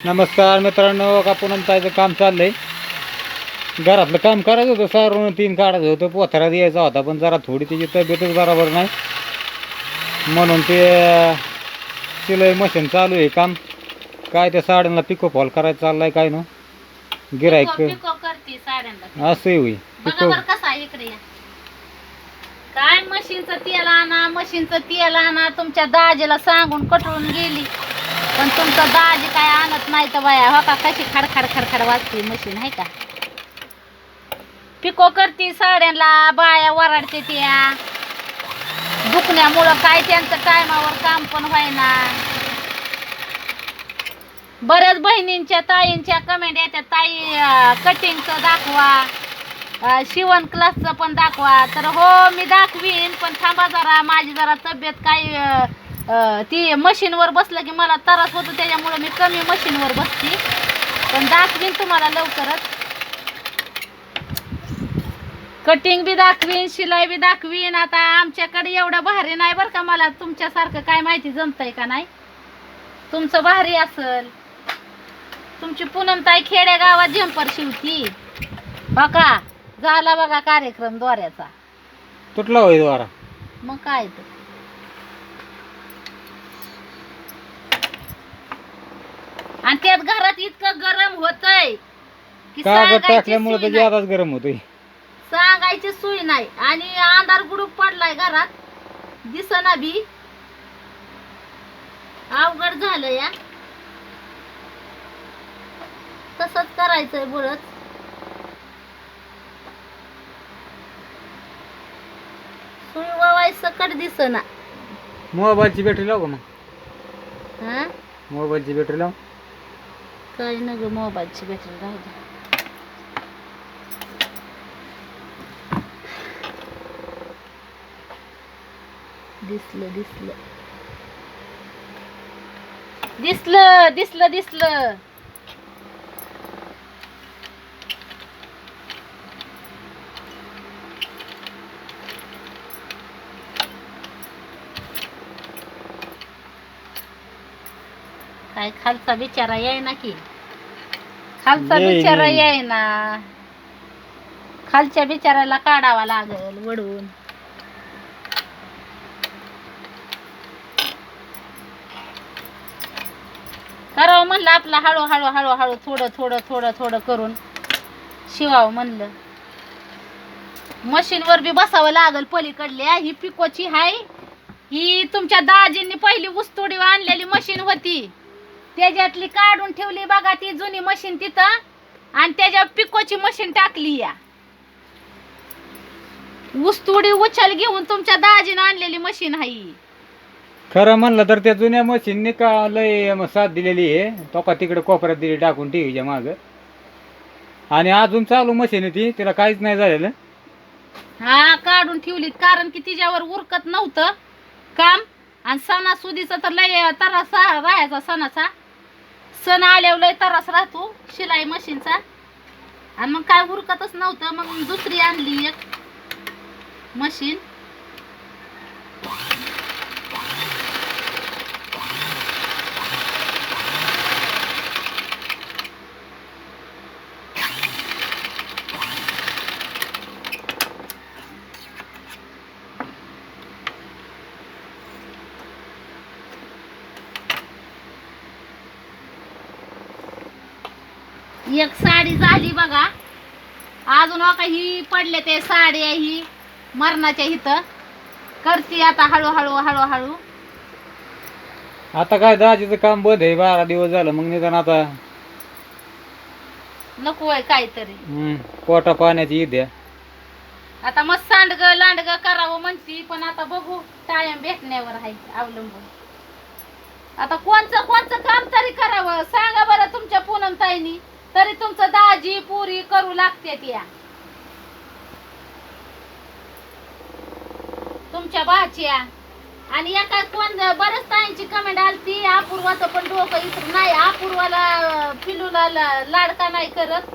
नमस्कार मित्रांनो का पूनमताईचं काम चाललंय. घरातलं काम करायचं होतं सारून तीन काढायचं होतं पोथऱ्यात यायचा होता पण जरा थोडी त्याची तब्येतच बरोबर नाही. म्हणून ते शिलाई मशीन चालू आहे काम. काय त्या साड्यांना पिको फॉल करायचं चाललंय काय ना गिरायक असंही होई पिको काय मशीनचं तेल आणा मशीनचं तेल आणा तुमच्या दाजीला सांगून कटळून गेली. पण तुमचं दाजी काय आणत नाही तर बाया हो का? कशी खडखड खडखड वाजते मशीन आहे का? पिको करते साड्यांना बाया वराडते त्या. दुखण्यामुळं काय त्यांचं टायमावर काम पण व्हायना बऱ्याच बहिणींच्या ताईंच्या कमेंट येत्या ताई कटिंगचं दाखवा. शिवण क्लासचं पण दाखवा. तर हो मी दाखवीन पण थांबा जरा माझी जरा तब्येत काय ती मशीनवर बसलं की मला त्रास होतो त्याच्यामुळे मी कमी मशीनवर बसते. पण दाखवीन तुम्हाला लवकरच. कटिंग बी दाखवीन शिलाई बी दाखवीन. आता आमच्याकडे एवढं भारी नाही बरं का मला. तुमच्यासारखं काय माहिती जमतंय का नाही? तुमचं भारी असल. तुमची पूनमताई खेडेगावात झंपर शिवती. बघा झाला बघा कार्यक्रम दोऱ्याचा. तुटला होई द्वारा मग काय तर. आणि त्यात घरात इतकं गरम होतय की कागद सांगायची टाकल्यामुळे तर. जादाच गरम होतोय. सांगायची सोय नाही. आणि अंधार गुडूप पडलाय घरात. दिसना बी. अवघड झालं या. तसंच करायचंय बुडच सुई वावाय सकट दिसना. मोबाईलची बॅटरी लाव का मग? हा? मोबाईलची बॅटरी लाव. काही न गं मोबाईलची बॅटरी राहू दे दिसलं दिसलं दिसलं दिसलं दिसलं काय खालचा बिचारा याय ना की? खालचा बिचारा. याय ना खालच्या बिचाराला काढावा लागल वडून. करावं म्हणलं आपलं हळू हळू हळू हळू थोडं थोडं थोडं थोडं करून. शिवावं म्हणलं. मशीनवर बी बसावं लागल पलीकडल्या. ही पिकोची हाय. ही तुमच्या दाजींनी पहिली ऊसतोडी आणलेली मशीन होती. त्याच्यातली काढून ठेवली बघा ती जुनी मशीन तिथं. आणि त्याच्या पिकोची मशीन टाकली या. ऊसतोडी उचल घेऊन तुमच्या दाजीनं आणलेली मशीन आहे. खरं म्हणलं तर त्या जुन्या मशीनने का लय म- साथ दिलेली आहे? तो का तिकडे कोपऱ्यात दिली टाकून टीव्हीच्या माग? आणि अजून चालू मशीन आहे ती तिला काहीच नाही झालेलं. हा काढून ठेवलीत कारण की तिच्यावर उरकत नव्हतं काम. आणि सणासुदीचा तर लय तरास राहायचा सणाचा. सण आल्यावर लय तरास राहतो शिलाई मशीनचा आणि मग काय उरकतच नव्हतं मग दुसरी आणली एक मशीन एक साडी झाली बघा. अजून हो का ही पडले ते साड्या ही मरणाच्या इथं. करते आता हळूहळू हळूहळू. आता काय दाजीचं काम बंद आहे बारा दिवस झालं मग निदान आता नको आहे काहीतरी. हम्म, पोटा पाण्याची ईद आहे. आता मग सांडग लांडग करावं म्हणती पण आता बघू टाइम भेटण्यावर आहे अवलंबून. आता कोणचं कोणचं काम तरी करावं सांगा बरं तुमच्या पूनम ताईनी. तरी तुमचं दाजी पुरी करू लागते त्या. तुमच्या भाच्या. आणि एका कोण बऱ्याच ताईंची कमेंट आलती अपूर्वाचं पण डोकं इथं नाही अपूर्वाला पिलूला लाडका नाही करत.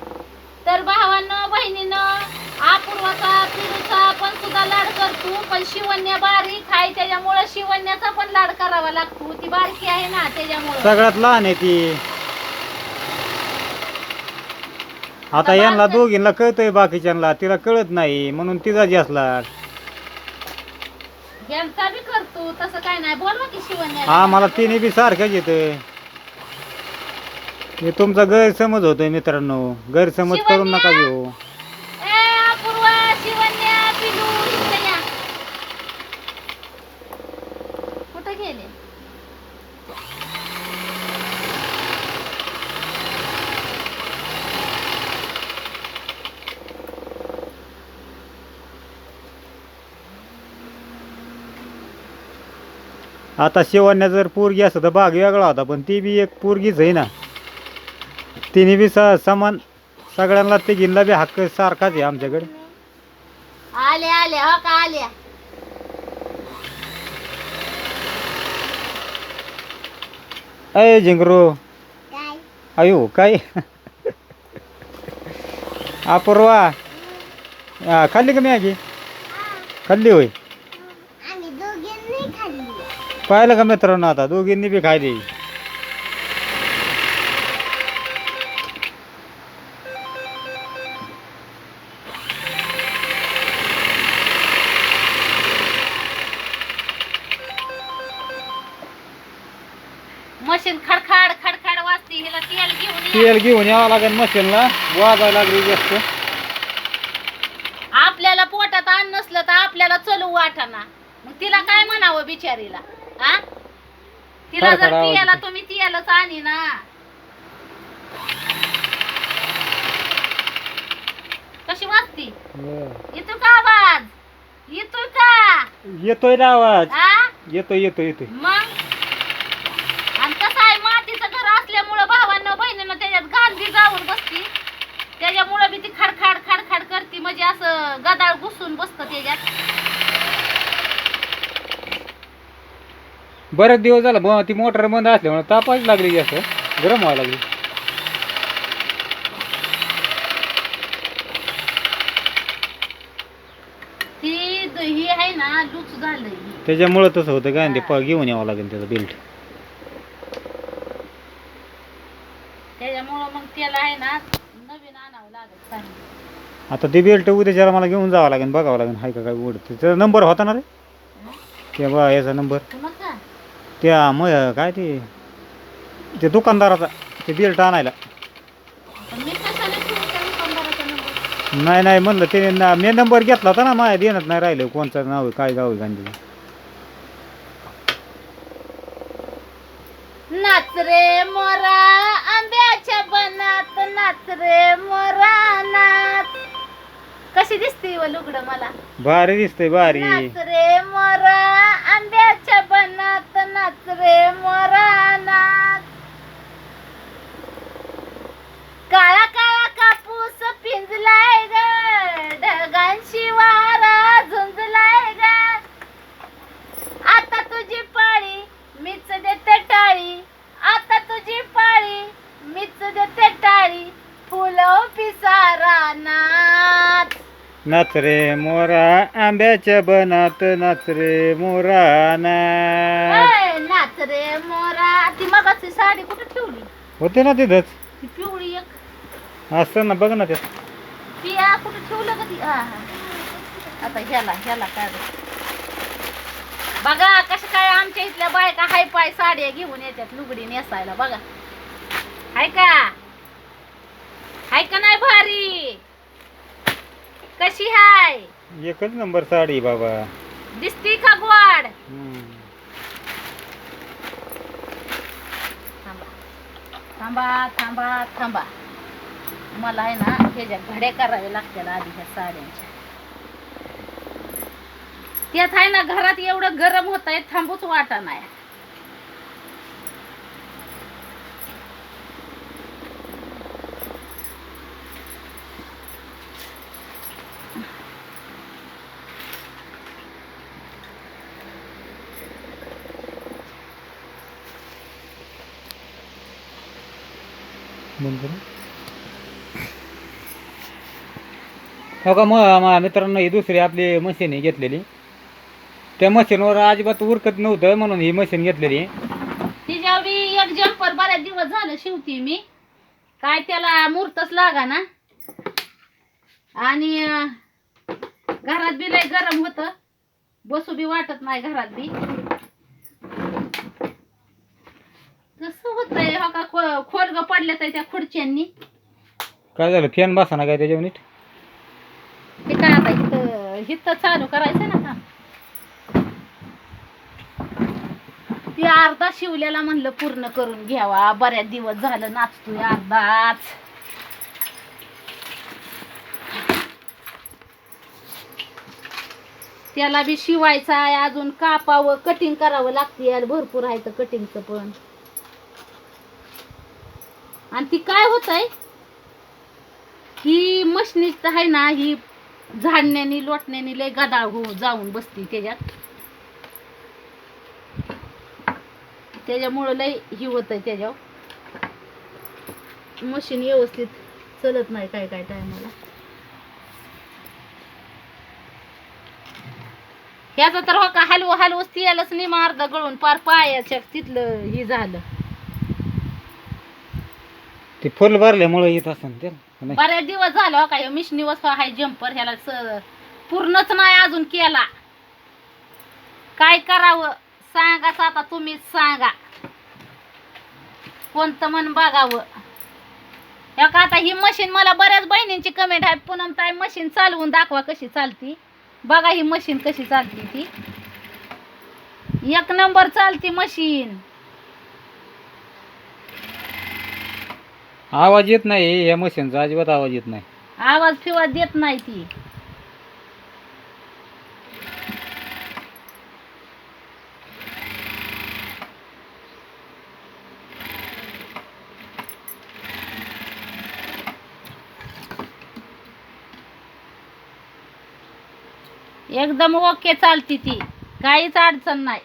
तर भावानं बहिणीनं अपूर्वाचा पिलूचा पण सुद्धा लाड करतो पण शिवण्या बारीक आहे त्याच्यामुळे शिवण्याचा पण लाड करावा लागतो. ती बारकी आहे ना त्याच्यामुळं. सगळ्यात लहान आहे ती. आता यांना दोघींना कळतंय बाकीच्यांना तिला कळत नाही म्हणून तिचा जास्त लाग यांचा बी करतो तसं काय नाही. बोलवा की शिवण्या हा मला तिन्ही बी सारखंच येतंय. हे तुमचा गैरसमज होतोय मित्रांनो. गैरसमज करून नका घेऊ ए अपूर्वा शिवण्या पिलू इकडे या कुठं गेले आता शेवण्या जर पोरगी असतं तर भाग वेगळा होता पण ती बी एक पोरगीच आहे ना. तिने बी स समान सगळ्यांना ते गिनला बी हक्क सारखाच आहे आमच्याकडे. आले आले हो का आल्या अय झिंगरू. काय? अयो काय? अपूर्वा. खाल्ली का मॅगी? खाल्ली होय? पाहिलं का मित्रांनो आता? दोघींनी बी खायली. मशीन खडखाड खडखाड वाजती. हिला तेल घेऊन ये. तेल घेऊन यावं लागेल मशीनला. वाजायला लागली जास्त आपल्याला पोटात अन्न नसलं तर आपल्याला चलू वाटाना मग तिला काय म्हणावं बिचारीला? तिला जर खडखड पियाला. तुम्ही तियालाच आणि ना. कशी वाजती? येतो का आवाज? येतो का? येतोय ना आवाज. येतोय येतोय येतोय. मग? आणि कसं आहे मातीचं घर असल्यामुळं भावांना बहिणीनं त्याच्यात गांधी जाऊन बसती. त्याच्यामुळं बी ती खडखाड खडखाड करते. म्हणजे असं गदाळ घुसून बसतं त्याच्यात. बरेच दिवस झाला ब- ती मोटर बंद असल्यामुळे तापायला लागली जास्त गरम व्हायला लागली. ती द- ही आहे ना लूच झालंय त्याच्यामुळं तसं होतं काय ते प- घेऊन यावं लागेल त्याचं बेल्ट त्याच्यामुळं मग त्याला आहे ना नवीन आणावं लागत चांगलं. आता ते बेल्ट उद्याच्याला मला घेऊन जावं लागेल बघावं लागेल हाय का काय उघड. त्याचा नंबर होता ना रे? बा याचा नंबर का त्या म काय ते ते दुकानदाराचा ते बेल्ट आणायला? नाही नाही म्हणलं ते ना मी नंबर घेतला होता ना माझ्या देण्यात नाही राहिलं कोणचं नाव आहे काय गाव आहे गांधी. नाच रे मोरा आंब्याच्या बनात नाच रे मोरा नाच. कशी दिसते व लुगडं मला? भारी दिसतंय भारी. नाच रे मोरा आंब्याच्या बनात नाच नाच रे मोरा आंब्याच्या बनात नाच रे मोरा नाच रे मोरा ती मगाची साडी कुठे ठेवली? होते ना तिथंच. ती पिवळी एक. असतं ना बघ ना ते. पिया कुठे ठेवलं का ती? हा हा. आता ह्याला ह्याला काढ बघा कसं काय आमच्या इथल्या बायका हाय पाय साड्या घेऊन येतात लुगडी नेसायला बघा. हाय का हाय का नाही भारी कशी हाय एकच नंबर साडी बाबा. दिसती का गोड. थांबा. थांबा थांबा थांबा. मला आहे ना ह्याच्या घड्या कराव्या लागतील आधी ह्या साड्यांच्या. त्यात आहे ना घरात एवढं गरम होत आहे थांबूच वाटा नाही. हो का मग मित्रांनो ही दुसरी आपली मशीन आहे घेतलेली. त्या मशीनवर अजिबात उरकत नव्हतं म्हणून ही मशीन घेतलेली. तिच्यावर बी एक जम्पर बऱ्याच दिवस झालं शिवती मी. काय त्याला मूर्तच लागा ना आणि अं, घरात बी लय गरम होत. बसू बी वाटत नाही घरात बी. कसं होतंय हो का खो- खोडगं पडलं तर त्या खुर्च्यांनी. काय झालं? फॅन बसा काय त्याच्यावर नीट? ते काय आता इथं इथं चालू करायचं ना काम ती अर्धा शिवल्याला म्हणलं पूर्ण करून घ्यावा. बऱ्याच दिवस झालं नाचतोय अर्धाच. त्याला बी शिवायचा आहे. अजून कापावं कटिंग करावं लागते. भरपूर आहे तर कटिंगचं पण. आणि ती काय होत आहे? ही मशनीच आहे ना ही झाडण्यानी लोटण्यानी लय गदाळ हो जाऊन बसती त्याच्यात. त्याच्यामुळं लय ही होत आहे त्याच्यावर. मशीन व्यवस्थित चलत नाही काय काय टायमाला. ह्याचा तर हो का हलवू हलवूच तियालाच निमा अर्धा गळून पार पायाच्या तिथलं हे झालं. ते फुल भरल्यामुळे येत असेल ते. नाही. बऱ्याच दिवस झालं हो मिशनी वस्तू हाय जम्पर ह्याला स- पूर्णच नाही अजून केला. काय करावं? सांगाच आता तुम्हीच सांगा. कोणतं मन बघावं? ह्या का आता ही मशीन मला बऱ्याच बहिणींची कमेंट आहे. पूनम ताई मशीन चालवून दाखवा कशी चालती. बघा ही मशीन कशी चालती ती. एक नंबर चालती मशीन आवाज येत नाही या मशीनचा अजिबात आवाज येत नाही. आवाज फिवाज देत नाही ती. एकदम ओके चालती ती. काहीच अडचण नाही.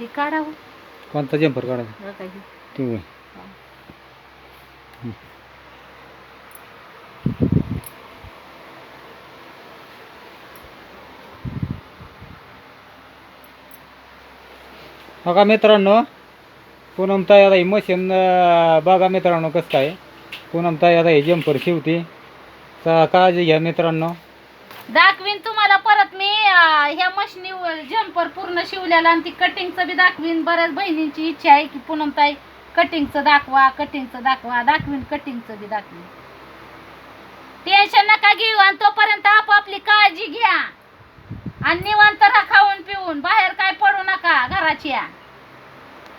हे काढावं कोणता जम्पर काढायचा? बघा हे. ते होय. बघा मित्रांनो पूनम आता ही मशीन अं, बघा मित्रांनो कसं काय. पूनम आता हे जम्पर शिवते तर काळजी घ्या मित्रांनो. दाखवीन तुम्हाला परत मी अं, ह्या मशनी जम्पर पूर्ण शिवलेला आणि ती कटिंगचं बी दाखवीन. बऱ्याच बहिणींची इच्छा आहे की पूनम ताई कटिंगचं दाखवा कटिंगचं दाखवा दाखवीन कटिंगचं बी दाखवीन. टेन्शन नका घेऊ आणि तोपर्यंत आपापली काळजी घ्या. आणि निवांत राहा खाऊन पिऊन. बाहेर काय पडू नका घराची या.